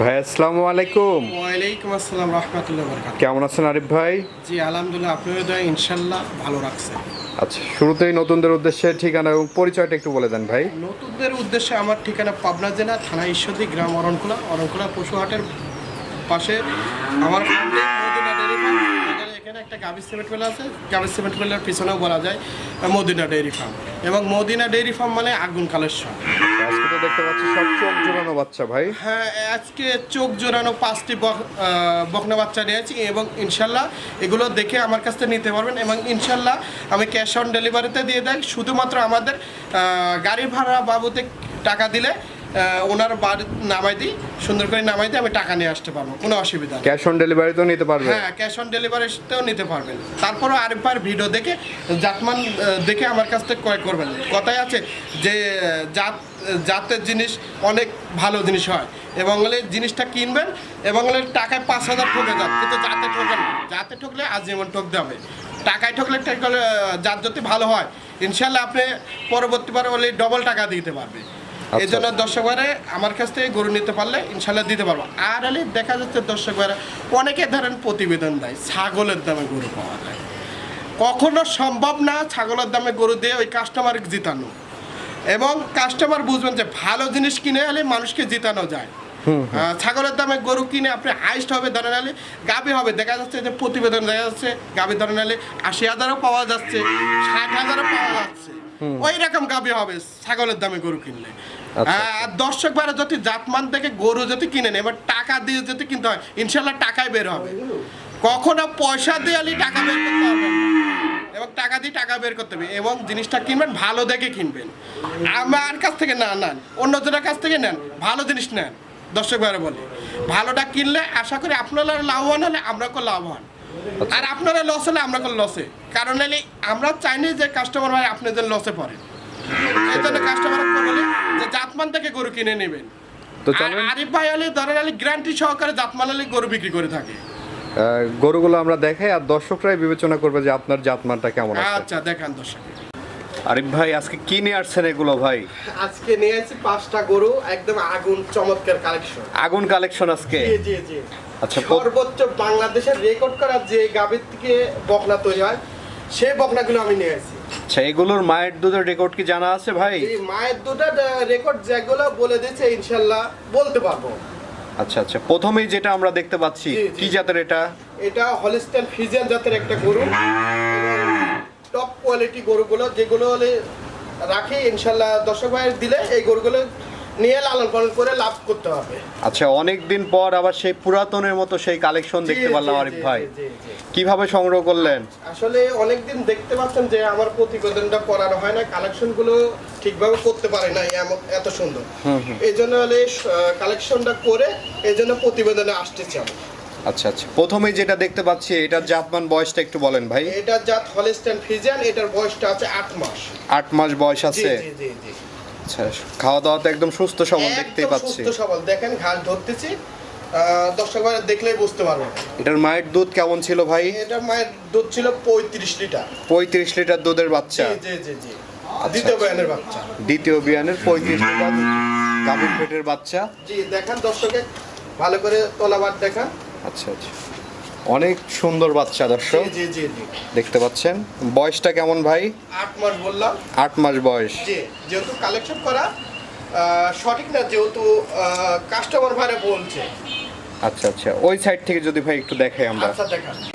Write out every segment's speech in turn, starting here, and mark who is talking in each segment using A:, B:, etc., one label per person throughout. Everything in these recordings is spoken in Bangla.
A: ভাই আসসালামু আলাইকুম।
B: ওয়ালাইকুম আসসালাম রহমতুল্লাহ বরকাত
A: কেমন আছেন আরিফ ভাই?
B: জি আলহামদুলিল্লাহ আপনার দয়া ইনশাল্লাহ ভালো রাখছে
A: আচ্ছা শুরুতেই নতুনদের উদ্দেশ্যে ঠিকানা এবং পরিচয়টা একটু বলে দেন ভাই।
B: নতুনদের উদ্দেশ্যে আমার ঠিকানা পাবনা জেলা থানা ঈশ্বরদী গ্রাম অরণকুলা অরণকুলা পশুহাটের পাশে। আমার এখানে- একটা গাভি সিমেন্ট মেলা আছে? গাভি সিমেন্ট মেলার পিছনেও বলা যায় মদিনা ডেয়ারি ফার্ম। এবং মদিনা ডেয়ারি ফার্ম মানে আগুন কালেশ্বর।
A: আজকে তো দেখতে পাচ্ছি সব চোখ জোড়ানো বাচ্চা ভাই।
B: হ্যাঁ আজকে চোখ জোড়ানো পাঁচটি বকনা বাচ্চা নিয়েছি এবং ইনশাল্লাহ এগুলো দেখে আমার কাছ থেকে নিতে পারবেন এবং ইনশাল্লাহ আমি ক্যাশ অন ডেলিভারিতে দিয়ে দেয় শুধুমাত্র আমাদের গাড়ি ভাড়া বাবুতে টাকা দিলে ওনার বাড়ি নামাই দিই সুন্দর করে নামাই দিয়ে আমি টাকা নিয়ে আসতে পারব কোনো অসুবিধা
A: ক্যাশ অন ডেলিভারিতেও নিতে পারবে?
B: হ্যাঁ ক্যাশ অন ডেলিভারিতেও নিতে পারবেন। তারপরও আরেকবার ভিডিও দেখে জাতমান দেখে আমার কাছ থেকে ক্রয় করবেন। কথায় আছে যে জাত জাতের জিনিস অনেক ভালো জিনিস হয়। এবং হলে জিনিসটা কিনবেন এবং হলে টাকায় পাঁচ হাজার ঠকে যান কিন্তু জাতে ঠকেন। জাতে ঠকলে আজীবন ঠকতে হবে। টাকায় ঠকলে জাত যদি ভালো হয় ইনশাল্লাহ আপনি পরবর্তীবার হলে ডবল টাকা দিতে পারবে। এই জন্য দর্শক ভাইরা আমার কাছ থেকে গরু নিতে পারলে ইনশাল্লাহ দিতে পারব। আর হলে দেখা যাচ্ছে দর্শক ভাইরা অনেকে ধরেন প্রতিবেদন দেয় ছাগলের দামে গরু পাওয়া যায়। কখনো সম্ভব না ছাগলের দামে গরু দিয়ে ওই কাস্টমার জিতানো। এবং কাস্টমার বুঝবেন যে ভালো জিনিস কিনে হলে মানুষকে জিতানো যায়। ছাগলের দামে গরু কিনে আপনি হাইস্ট হবে ধরেন হলে গাবি হবে। দেখা যাচ্ছে যে প্রতিবেদন দেখা যাচ্ছে গাবি ধরেন হলে আশি হাজারও পাওয়া যাচ্ছে ষাট হাজারও পাওয়া যাচ্ছে। ওই রকম গাবি হবে ছাগলের দামে গরু কিনলে।
A: আচ্ছা,
B: আর দর্শক বারে যদি জাতমান থেকে গরু যদি কিনে নেয় এবার টাকা দিয়ে যদি কিনতে হয় ইনশাল্লাহ টাকায় বের হবে। কখনো পয়সা দিয়ে আলি টাকা বের করতে হবে। এবং টাকা দিয়ে টাকা বের করতে হবে। এবং জিনিসটা কিনবেন ভালো দেখে কিনবেন। আমার কাছ থেকে না নেন অন্যজনের কাছ থেকে নেন ভালো জিনিস নেন। দর্শক ভাইরা বলে ভালোটা কিনলে আশা করি আপনারা লাভবান হলে আমরা কেউ লাভবান। আর আপনারা লস হলে আমরা কোনো লসে কারণ হলে আমরা চাইনি যে কাস্টমার ভাই আপনি যেন লসে পড়েন। এই জন্য কাস্টমার বলে যে জাতমান থেকে গরু কিনে নেবেন।
A: তো চলেন।
B: আরিফ ভাই হলে ধরেন আলী গ্যারান্টি সহকারে জাতমান আলী গরু বিক্রি করে থাকে।
A: গরুগুলো আমরা দেখাই আর দর্শকরাই বিবেচনা করবে যে আপনার জাতমানটা কেমন আছে।
B: আচ্ছা দেখান দর্শক।
A: আরিফ ভাই আজকে কি নিয়ে আসছেন এগুলো ভাই?
B: আজকে নিয়ে এসেছি পাঁচটা গরু একদম আগুন চমৎকার কালেকশন
A: আগুন কালেকশন আজকে?
B: জি জি জি।
A: আচ্ছা,
B: সর্বোচ্চ বাংলাদেশের রেকর্ড করা যে গাভীর থেকে বকনা তৈরি হয় সেই বকনাগুলো আমি নিয়ে এসেছি
A: আচ্ছা এগুলোর মায়ের দুধের রেকর্ড কি জানা আছে ভাই?
B: এই মায়ের দুটার রেকর্ড যেগুলো বলে দিয়েছে ইনশাল্লাহ বলতে পারব।
A: আচ্ছা আচ্ছা প্রথমেই যেটা আমরা দেখতে পাচ্ছি। কি জাতের এটা?
B: এটা হলিস্টান ফিজিয়ান জাতের একটা গরু। টপ কোয়ালিটি গরুগুলো যেগুলো হলে রাখি ইনশাল্লাহ দর্শক ভাইয়ের দিলে এই গরুগুলো নিয়ে লালন পালন করে লাভ করতে হবে।
A: আচ্ছা অনেক দিন পর আবার সেই পুরাতনের মতো সেই কালেকশন দেখতে পারলাম আরিফ ভাই। কীভাবে সংগ্রহ করলেন?
B: আসলে অনেকদিন দেখতে পাচ্ছেন যে আমার প্রতিবেদনটা করানো হয় না কালেকশনগুলো ঠিকভাবে করতে পারে না এত সুন্দর। এই জন্য হলে কালেকশনটা করে এই জন্য প্রতিবেদনে আসতেছি আমি।
A: আচ্ছা আচ্ছা। প্রথমেই যেটা দেখতে পাচ্ছি এটার জাতমান বয়সটা একটু বলেন ভাই।
B: এটার জাত হলিস্টান ফিজিয়ান এটার বয়সটা আছে আট মাস।
A: আট মাস বয়স আছে?
B: জি জি জি।
A: আচ্ছা খাওয়া দাওয়া তো একদম সুস্থ সবল দেখতেই পাচ্ছি।
B: সুস্থ সবল। দেখেন ঘাস ধরতেছি। দর্শক ভাই দেখলেই বুঝতে পারব
A: এটার মায়ের দুধ কেমন ছিল ভাই?
B: এটা মায়ের দুধ ছিল পঁয়ত্রিশ লিটার।
A: পঁয়ত্রিশ লিটার দুধের বাচ্চা?
B: জি জি জি জি। দ্বিতীয় বয়ানের বাচ্চা।
A: দ্বিতীয় বিয়ানের পঁয়ত্রিশ লিটার গাভীর পেটের বাচ্চা?
B: জি দেখান দর্শকে ভালো করে তলাবার দেখান।
A: আচ্ছা আচ্ছা। অনেক সুন্দর বাচ্চা দর্শক।
B: জি জি জি
A: দেখতে পাচ্ছেন। বয়সটা কেমন ভাই?
B: আট মাস বললাম।
A: আট মাস বয়স।
B: জি যেহেতু কালেকশন করা সঠিক না যেহেতু কাস্টমার ভাইরা বলছে।
A: আচ্ছা আচ্ছা। ওই সাইড থেকে যদি ভাই একটু দেখাই আমরা।
B: আচ্ছা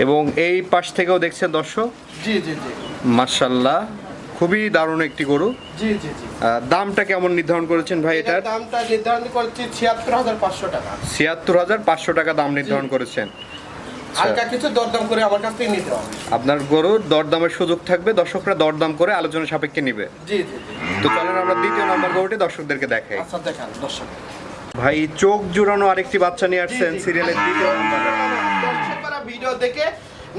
A: এবং এই পাশ থেকেও দেখছেন দর্শক?
B: জি জি জি।
A: মার্শাল্লাহ খুবই দারুণ একটি গরু।
B: জি জি জি।
A: দামটা কেমন নির্ধারণ করেছেন ভাই
B: এটার
A: এটার?
B: দামটা নির্ধারণ করছি ছিয়াত্তর হাজার পাঁচশো টাকা।
A: ছিয়াত্তর হাজার পাঁচশো টাকা দাম নির্ধারণ করেছেন।
B: হালকা কিছু দরদাম করে আমার কাছ থেকে নিতে হবে।
A: আপনার গরুর দরদামের সুযোগ থাকবে দর্শকরা দরদাম করে আলোচনা সাপেক্ষে নিবে।
B: জি
A: তো চলেন আমরা দ্বিতীয় নম্বর গরুটি দর্শকদেরকে দেখাই।
B: আচ্ছা দেখান দর্শক।
A: ভাই চোখ জুড়ানো আরেকটি বাচ্চা নিয়ে আসছেন। সিরিয়ালের দ্বিতীয়
B: ভিডিও দেখে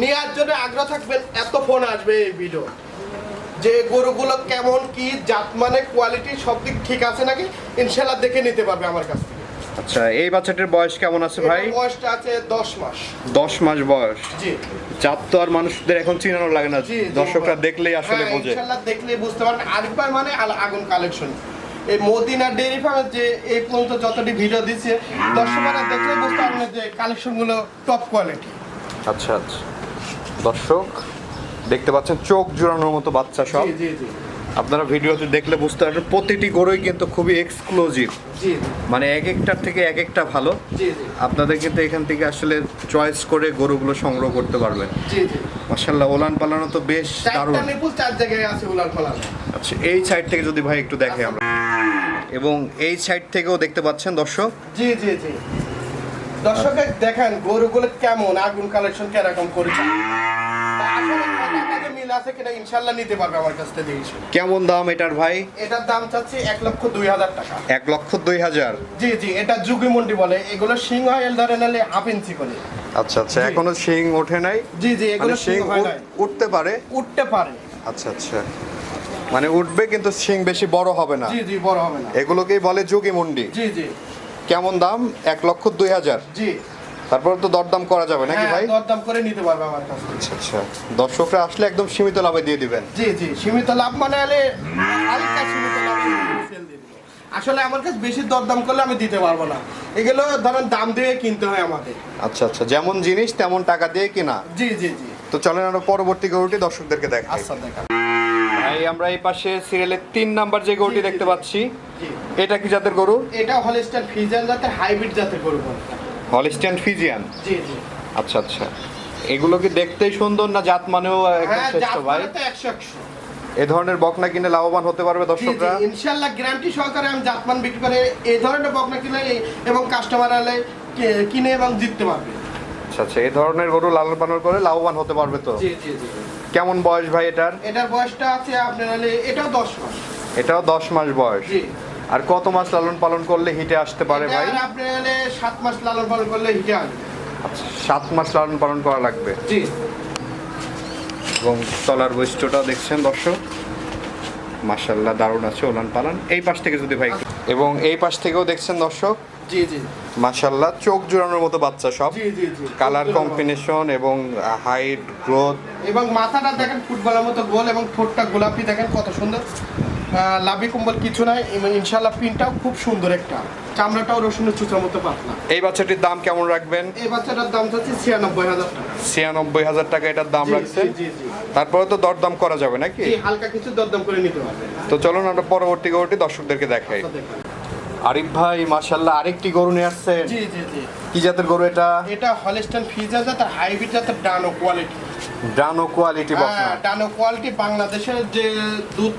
B: নেওয়ার জন্য আগ্রহ থাকবেন এত ফোন আসবে এই ভিডিও। যে গরুগুলো কেমন কি জাত মানে কোয়ালিটি সব দিক ঠিক আছে নাকি? ইনশাল্লাহ দেখে নিতে পারবে আমার কাছ থেকে।
A: আচ্ছা এই বাচ্চাটির বয়স কেমন আছে ভাই?
B: বয়সটা আছে দশ মাস।
A: দশ মাস বয়স।
B: জি।
A: চাপ তো আর মানুষদের এখন চিনানো লাগে না। দর্শকরা দেখলেই আসলে
B: হ্যাঁ,
A: বোঝে।
B: ইনশাল্লাহ দেখলে বুঝতে পারবেন। আরিফ ভাই মানে আগুন কালেকশন এই মদিনা ডেয়ারি ফার্মের যে এই পর্যন্ত যতটি ভিডিও দিচ্ছে দর্শকরা দেখলে বুঝতে পারবেন যে কালেকশনগুলো টপ কোয়ালিটি
A: আচ্ছা আচ্ছা। দর্শক দেখতে পাচ্ছেন চোখ জোড়ানোর মতো বাচ্চা সব।
B: জি জি জি।
A: আপনারা ভিডিওতে দেখলে বুঝতে পারবেন প্রতিটি গরুই কিন্তু খুবই এক্সক্লুসিভ মানে এক একটার থেকে এক একটা ভালো। আপনাদের কিন্তু এখান থেকে আসলে চয়েস করে গরুগুলো সংগ্রহ করতে পারবেন। মার্শাল্লাহ ওলান পালানো তো বেশ দারুণ।
B: চার জায়গায় আছে
A: আচ্ছা এই সাইড থেকে যদি ভাই একটু দেখে আমরা। এবং এই সাইড থেকেও দেখতে পাচ্ছেন দর্শক।
B: জি জি জি। দর্শকের দেখেন গরুগুলো কেমন? আগুন কালেকশন কেরকম করেছে? কথা আছে কিনা ইনশাল্লাহ নিতে পারবে আমার কাছ থেকে দেখে
A: কেমন দাম এটার ভাই?
B: এটার দাম চাচ্ছি এক লক্ষ দুই হাজার টাকা।
A: এক লক্ষ দুই হাজার।
B: জি জি এটা বলে। এগুলো সিং হয় এল ধরে নালে হাফ ইঞ্চি করে।
A: আচ্ছা আচ্ছা এখনও শিং ওঠে নাই?
B: জি জি এগুলো
A: মানে
B: সিং
A: শিং উঠতে পারে?
B: উঠতে পারে।
A: আচ্ছা আচ্ছা। মানে উঠবে কিন্তু শিং বেশি বড় হবে না।
B: জি জি বড় হবে না।
A: এগুলোকেই বলে যোগী মন্ডি
B: জি জি।
A: কেমন দাম? এক লক্ষ দুই হাজার।
B: জি।
A: তারপর তো দরদাম করা যাবে নাকি
B: হ্যাঁ
A: ভাই?
B: দরদাম করে নিতে পারবে আমার কাছে
A: আচ্ছা আচ্ছা। দর্শকরা আসলে একদম সীমিত লাভে দিয়ে দিবেন।
B: জি জি সীমিত লাভ মানে আলে হালকা সীমিত লাভে আসলে আমার কাছে বেশি দরদাম করলে আমি দিতে পারব না। এগুলো ধরেন দাম দিয়ে কিনতে হয় আমাদের।
A: আচ্ছা আচ্ছা যেমন জিনিস তেমন টাকা দিয়ে কিনা।
B: জি জি জি।
A: তো চলেন আমরা পরবর্তী গরুটি দর্শকদেরকে দেখাই।
B: আচ্ছা দেখা।
A: ভাই আমরা এই পাশে সিরিয়ালের তিন নাম্বার যে গরুটি দেখতে পাচ্ছি এটা কি জাতের গরু?
B: এটা হলিস্টার ফিজান জাতের হাইব্রিড জাতের গরু বলে।
A: হলিস্টিয়ান ফিজিয়ান
B: জি জি।
A: আচ্ছা আচ্ছা। এগুলো কি দেখতেই সুন্দর না জাত মানেও একদম
B: হ্যাঁ
A: শ্রেষ্ঠ ভাই? এ ধরনের বকনা কিনে লাভবান হতে পারবে দর্শকরা?
B: ইনশাল্লাহ গ্যারান্টি সহকারে আমি জাতমান বিক্রি করে এই ধরনের বকনা কিনে এবং কাস্টমার আলে কিনে এবং জিততে পারবে।
A: আচ্ছা আচ্ছা। এই ধরনের গরু লালন পালন করে লাভবান হতে পারবে তো?
B: জি জি জি।
A: কেমন বয়স ভাই এটার?
B: এটার বয়সটা আছে আপনার এটাও দশ মাস।
A: এটাও দশ মাস বয়স।
B: জি।
A: আর কত মাস লালন পালন করলে হিটে আসতে পারে ভাই?
B: আপনি সাত মাস লালন পালন করলে হিটে আসবে।
A: আচ্ছা, সাত মাস লালন পালন করা লাগবে?
B: জি।
A: এবং তলার বৈশিষ্ট্যটাও দেখছেন দর্শক। মার্শাল্লাহ দারুণ আছে ওলান পালান। এই পাশ থেকে যদি ভাই এবং এই পাশ থেকেও দেখছেন দর্শক?
B: জি জি।
A: মার্শাল্লাহ চোখ জোড়ানোর মতো বাচ্চা সব।
B: জি জি জি।
A: কালার কম্বিনেশন এবং হাইট গ্রোথ
B: এবং মাথাটা দেখেন ফুটবলের মতো গোল এবং ঠোঁটটা গোলাপি দেখেন কত সুন্দর। লাভি কম্বল কিছু নাই ইনশাল্লাহ প্রিন্টটাও খুব সুন্দর একটা। চামড়াটাও রসুনের চুচার মতো পাতলা।
A: এই বাচ্চাটির দাম কেমন রাখবেন?
B: এই বাচ্চাটার দাম হচ্ছে ছিয়ানব্বই হাজার টাকা।
A: ছিয়ানব্বই হাজার টাকা এটার দাম
B: জি।
A: তারপরে তো দরদাম করা যাবে নাকি?
B: হালকা কিছু দরদাম করে নিতে পারবে
A: তো চলুন আমরা পরবর্তী গরুটি দর্শকদেরকে দেখাই। আরিফ ভাই মার্শাল্লাহ আরেকটি গরু নিয়ে আসছেন।
B: জি জি জি।
A: কি জাতের গরু এটা?
B: এটা হলিস্টান ফিজা জাতের হাইব্রিড জাতের ডানো কোয়ালিটি।
A: ডানো কোয়ালিটি
B: হ্যাঁ ডানো কোয়ালিটি বাংলাদেশের যে দুধ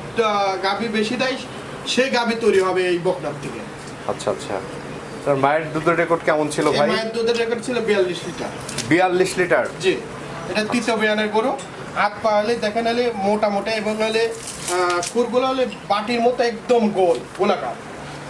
B: গাভি বেশি দেয় সেই গাভি তৈরি হবে এই বকনার থেকে।
A: আচ্ছা আচ্ছা। তার মায়ের দুধের রেকর্ড কেমন ছিল ভাই?
B: মায়ের দুধের রেকর্ড ছিল বিয়াল্লিশ লিটার।
A: বিয়াল্লিশ লিটার?
B: জি এটা তৃতীয় বিয়ানের গরু। হাত পা হলে দেখেন হলে মোটা মোটা এবং হলে খুরগুলো হলে বাটির মতো একদম গোল গোলাকার।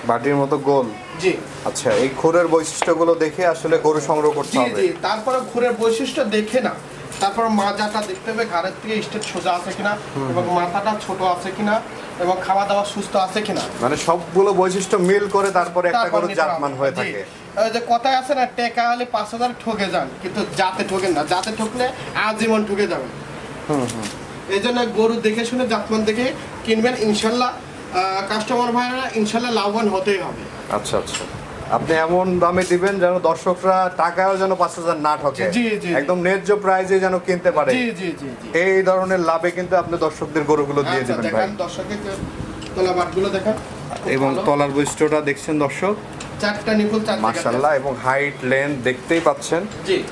A: বাটির মতো গোল?
B: জি।
A: আচ্ছা এই খুরের বৈশিষ্ট্যগুলো দেখে আসলে গরু সংগ্রহ করতে হবে।
B: জি জি তারপরে ঘুরের বৈশিষ্ট্য দেখে না। তারপর মাজাটা দেখতে হবে ঘাড়ের থেকে স্টেট সোজা আছে কিনা এবং মাথাটা ছোট আছে কিনা এবং খাওয়া দাওয়া সুস্থ আছে কিনা।
A: মানে সবগুলো বৈশিষ্ট্য মিল করে তারপরে একটা
B: নিতে
A: জাতমান হয়ে থাকে।
B: ওই যে কথায় আছে না টেকা হলে পাঁচ হাজার ঠকে যান কিন্তু জাতে ঠকেন না জাতে ঠকলে আজীবন ঠকে যাবেন। এই জন্য গরু দেখে শুনে জাতমান দেখে কিনবেন ইনশাল্লাহ কাস্টমার ভাইরা ইনশাল্লাহ লাভবান হতেই হবে।
A: আচ্ছা আচ্ছা। আপনি এমন দামে দিবেন যেন দর্শকরা টাকাও যেন পাঁচ হাজার না ঠকে। একদম ন্যায্য প্রাইজে যেন কিনতে পারে। এই ধরনের লাভে কিন্তু আপনি দর্শকদের গরুগুলো দিয়ে
B: আচ্ছা
A: দিবেন ভাই। এবং তলার বৈশিষ্ট্যটা দেখছেন দর্শক?
B: চারটা নিপুল চার
A: এবং হাইট লেন্থ দেখতেই পাচ্ছেন।
B: জি।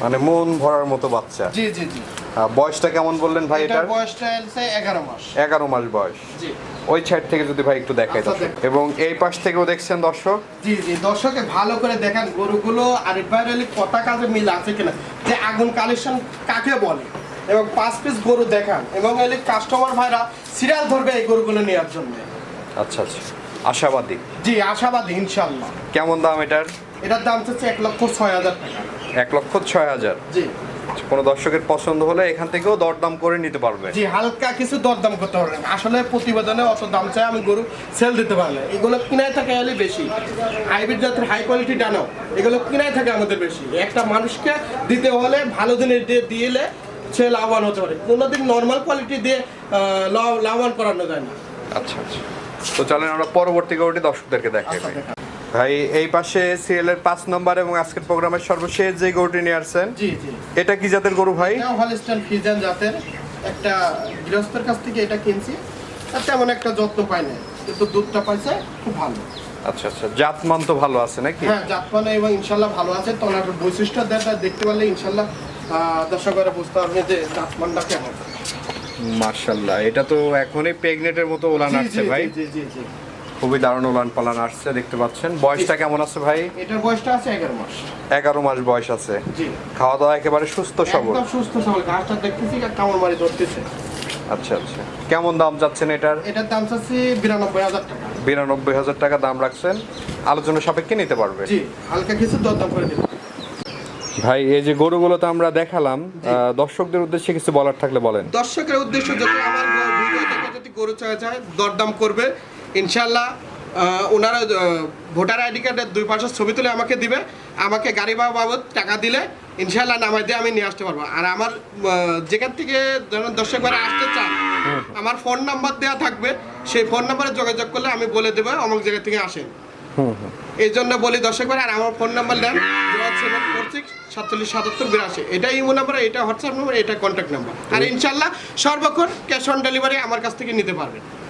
A: মানে মন ভরার মতো বাচ্চা।
B: জি জি জি।
A: বয়সটা কেমন বললেন ভাই
B: এটার বয়সটা হচ্ছে এগারো মাস।
A: এগারো মাস বয়স।
B: জি।
A: ওই সাইড থেকে যদি ভাই একটু দেখাই
B: আচ্ছা,
A: দর্শক। এবং এই পাশ থেকেও দেখছেন দর্শক?
B: জি জি দর্শকে ভালো করে দেখেন গরুগুলো আর বাইরে কথা কাজে মিল আছে কিনা? যে আগুন কালেকশন কাকে বলে? এবং পাঁচ পিস গরু দেখান। এবং এলে কাস্টমার ভাইরা সিরিয়াল ধরবে এই গরুগুলো নেওয়ার জন্য।
A: আচ্ছা আচ্ছা। আশাবাদী?
B: জি আশাবাদী ইনশাল্লাহ
A: কেমন দাম এটার?
B: এটার দাম হচ্ছে এক লক্ষ ছয় হাজার টাকা।
A: এক লক্ষ ছয় হাজার।
B: জি।
A: কোনো দর্শকের পছন্দ হলে এখান থেকেও দরদাম করে নিতে পারবে।
B: জি হালকা কিছু দরদাম করতে পারবেন। আসলে প্রতিবেদনে অত দাম চাই আমি গরু সেল দিতে পারি না। এগুলো কিনায় থাকে হলে বেশি। হাইব্রিড জাতের হাই কোয়ালিটি ডানো এগুলো কিনায় থাকে আমাদের বেশি। একটা মানুষকে দিতে হলে ভালো দিয়ে দিলে সে লাভবান হতে পারে। কোনোদিন নর্মাল কোয়ালিটি দিয়ে লাভ- লাভবান করানো যায় না।
A: আচ্ছা আচ্ছা। তো চলেন আমরা পরবর্তী গরুটি দর্শকদেরকে দেখাই
B: আচ্ছা,
A: ভাই এই পাশে সিরিয়ালের পাঁচ নম্বর এবং আজকের প্রোগ্রামের সর্বশেষ যে গরুটি নিয়ে আসছেন
B: জি জি।
A: এটা কি জাতের গরু ভাই?
B: এটা হলিস্টান ফিজান জাতের। একটা গৃহস্থের কাছ থেকে এটা কিনছি আর তেমন একটা যত্ন পাই না কিন্তু দুধটা পাইছে খুব ভালো।
A: আচ্ছা আচ্ছা জাতমান তো ভালো আছে নাকি?
B: হ্যাঁ জাতমানে এবং ইনশাল্লাহ ভালো আছে তো ওনার বৈশিষ্ট্য দেখা দেখতে পারলে ইনশাল্লাহ দর্শকরা বুঝতে পারবে যে জাতমানটা কেমন।
A: মার্শাল্লাহ এটা তো এখনই প্রেগনেন্টের মতো ওলান আসছে ভাই।
B: জি জি জি।
A: খুবই দারুণ ওলান পালান আসছে দেখতে পাচ্ছেন। বয়সটা কেমন আছে ভাই?
B: এটার বয়সটা আছে এগারো মাস।
A: এগারো মাস বয়স আছে।
B: জি।
A: খাওয়া দাওয়া একেবারে সুস্থ সবল।
B: একদম সুস্থ সবল। ঘাসটা দেখতেছি কামড় মারি ধরতেছে।
A: আচ্ছা আচ্ছা। কেমন দাম যাচ্ছেন এটার?
B: এটার দাম চাচ্ছি বিরানব্বই হাজার টাকা।
A: বিরানব্বই হাজার টাকা দাম রাখছেন। আলোচনা সাপেক্ষে নিতে পারবে।
B: জি হালকা কিছু দরদাম করে দেবো
A: ভাই এই যে গরুগুলো তো আমরা দেখালাম দর্শকদের উদ্দেশ্যে কিছু বলার থাকলে বলেন।
B: দর্শকের উদ্দেশ্য যদি আমার ভিডিও যদি গরু চাওয়া যায় দরদাম করবে। ইনশাল্লাহ ওনারা ভোটার আইডি কার্ডের দুই পাশের ছবি তুলে আমাকে দিবে আমাকে গাড়ি ভাড়া বাবদ টাকা দিলে ইনশাল্লাহ নামাই দিয়ে আমি নিয়ে আসতে পারব। আর আমার যেখান থেকে ধরুন দর্শকরা আসতে চান আমার ফোন নাম্বার দেওয়া থাকবে সেই ফোন নাম্বারে যোগাযোগ করলে আমি বলে দেবো অমুক জায়গা থেকে আসেন। এই জন্য বলি দর্শক ভাই, আর আমার phone number seven four six সাতচল্লিশ সাতাত্তর বিরাশি। এটা ইমো নাম্বার এটা হোয়াটসঅ্যাপ নাম্বার এটা কন্ট্যাক্ট নাম্বার। আর ইনশাল্লাহ সর্বক্ষণ ক্যাশ অন ডেলিভারি আমার কাছ থেকে নিতে পারবেন।